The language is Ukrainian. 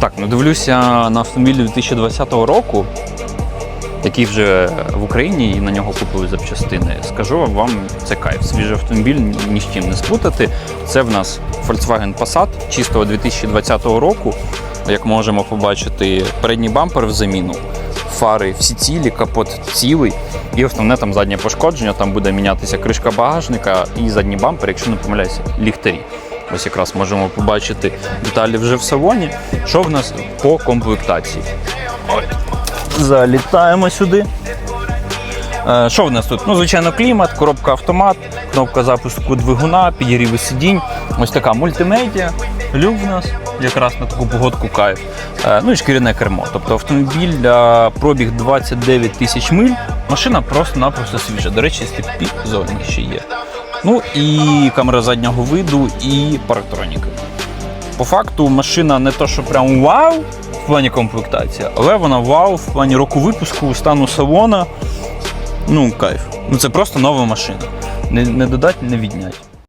Так, ну дивлюся на автомобіль 2020 року, який вже в Україні і на нього купили запчастини. Скажу вам, це кайф. Свіжий автомобіль ні- з чим не спутати. Це в нас Volkswagen Passat чистого 2020 року. Як можемо побачити, передній бампер в заміну, фари всі цілі, капот цілий. І основне там заднє пошкодження, там буде мінятися кришка багажника і задній бампер, якщо не помиляюся, ліхтарі. Ось якраз можемо побачити деталі вже в салоні. Що в нас по комплектації? Ой. Залітаємо сюди. Е, Що в нас тут? Ну, звичайно, клімат, коробка автомат, кнопка запуску двигуна, підігріви сидінь. Ось така мультимедіа, люк в нас, якраз на таку погодку кайф. Е, Ну і шкіряне кермо. Тобто автомобіль для пробіг 29 тисяч миль. Машина просто-напросто свіжа. До речі, сліпі зони ще є. Ну і камера заднього виду, і парктроніка. По факту машина не то, що прям вау в плані комплектації, але вона вау в плані року випуску, стану салона. Ну, кайф. Ну це просто нова машина. Не, не додать, не віднять.